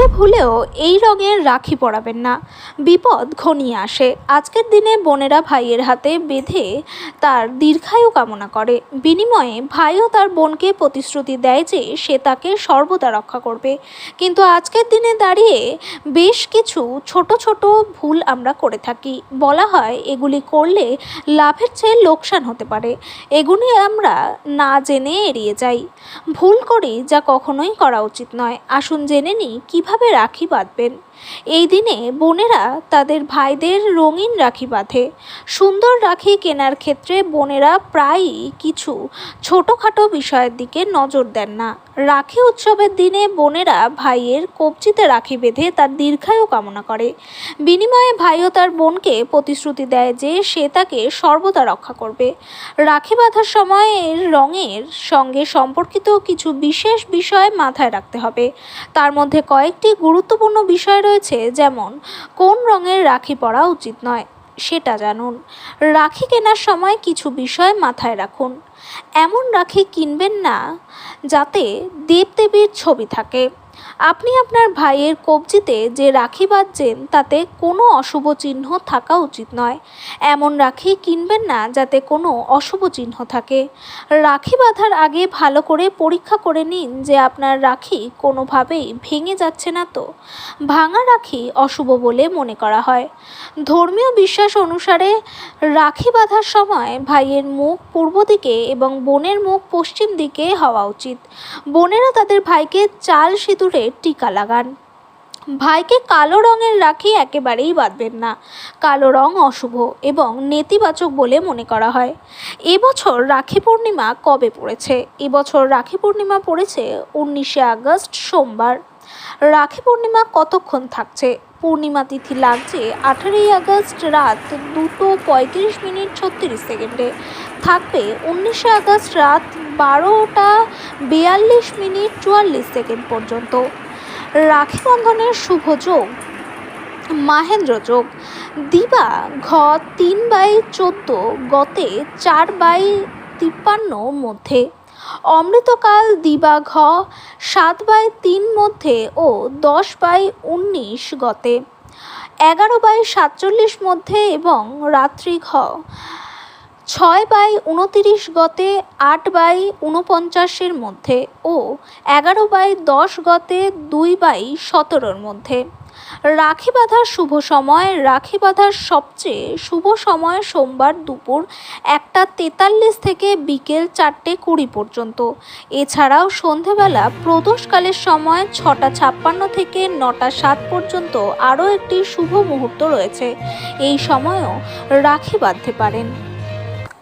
বোনকে ভুলেও এই রঙের রাখি পরাবেন না। বিপদ ঘনিয়ে আসে। আজকের দিনে বোনেরা ভাইয়ের হাতে বেঁধে তার দীর্ঘায়ু কামনা করে। বিনিময়ে ভাইও তার বোনকে প্রতিশ্রুতি দেয় যে সে তাকে সর্বদা রক্ষা করবে। কিন্তু আজকের দিনে দাঁড়িয়ে বেশ কিছু ছোট ছোট ভুল আমরা করে থাকি। বলা হয়, এগুলি করলে লাভের চেয়ে লোকসান হতে পারে। এগুলি আমরা না জেনে এড়িয়ে যাই। ভুল করি যা কখনোই করা উচিত নয়। আসুন জেনে নিই, কীভাবে রাখি বাঁধবেন? এই দিনে বোনেরা তাদের ভাইদের রঙিন রাখি বাঁধে। সুন্দর রাখি কেনার ক্ষেত্রে বোনেরা প্রায়ই কিছু ছোটোখাটো বিষয়ের দিকে নজর দেন না। রাখি উৎসবের দিনে বোনেরা ভাইয়ের কবজিতে রাখি বেঁধে তার দীর্ঘায়ু কামনা করে। বিনিময়ে ভাইও তার বোনকে প্রতিশ্রুতি দেয় যে সে তাকে সর্বদা রক্ষা করবে। রাখি বাঁধার সময় এর রঙের সঙ্গে সম্পর্কিত কিছু বিশেষ বিষয় মাথায় রাখতে হবে। তার মধ্যে কয়েকটি গুরুত্বপূর্ণ বিষয় রয়েছে, যেমন কোন রঙের রাখি পরা উচিত নয়, সেটা জানুন। রাখি কেনার সময় কিছু বিষয় মাথায় রাখুন। এমন রাখি কিনবেন না যাতে দেবদেবীর ছবি থাকে। আপনি আপনার ভাইয়ের কবজিতে যে রাখি বাঁধছেন, তাতে কোনো অশুভ চিহ্ন থাকা উচিত নয়। এমন রাখি কিনবেন না যাতে কোনো অশুভ চিহ্ন থাকে। রাখি বাঁধার আগে ভালো করে পরীক্ষা করে নিন যে আপনার রাখি কোনোভাবেই ভেঙে যাচ্ছে না তো। ভাঙা রাখি অশুভ বলে মনে করা হয়। ধর্মীয় বিশ্বাস অনুসারে রাখি বাঁধার সময় ভাইয়ের মুখ পূর্ব দিকে এবং বোনের মুখ পশ্চিম দিকে হওয়া উচিত। বোনেরা তাদের ভাইকে চাল সিঁদুরে টিকা লাগান। ভাইকে কালো রঙের রাখি একেবারেই বাঁধবেন না। কালো রং অশুভ এবং নেতিবাচক বলে মনে করা হয়। এবছর রাখি পূর্ণিমা কবে পড়েছে? এবছর রাখি পূর্ণিমা পড়েছে উনিশে আগস্ট সোমবার। রাখি পূর্ণিমা কতক্ষণ থাকছে? পূর্ণিমা তিথি লাগছে আঠারোই আগস্ট রাত দুটো পঁয়ত্রিশ মিনিট ছত্রিশ সেকেন্ডে। থাকবে উনিশে আগস্ট রাত বারোটা বিয়াল্লিশ মিনিট চুয়াল্লিশ সেকেন্ড পর্যন্ত। রাখি বন্ধনের শুভ যোগ, মাহেন্দ্র যোগ। দিবা ঘ তিন বাই চোদ্দ, গতে চার বাই তিপ্পান্ন মধ্যে। অমৃতকাল দিবা ঘ, সাত বাই তিন মধ্যে ও দশ বাই উনিশ গতে। এগারো বাই সাতচল্লিশ মধ্যে এবং রাত্রি ঘ। ছয় বাই উনতিরিশ গতে, আট বাই উনপঞ্চাশের মধ্যে ও এগারো বাই দশ গতে, দুই বাই সতেরোর মধ্যে। রাখি বাঁধার শুভ সময়, রাখি বাঁধার সবচেয়ে শুভ সময় সোমবার দুপুর একটা তেতাল্লিশ থেকে বিকেল চারটে কুড়ি পর্যন্ত। এছাড়াও সন্ধেবেলা প্রদোষকালের সময় ছটা ছাপ্পান্ন থেকে নটা সাত পর্যন্ত আরও একটি শুভ মুহূর্ত রয়েছে। এই সময়ও রাখি বাঁধতে পারেন।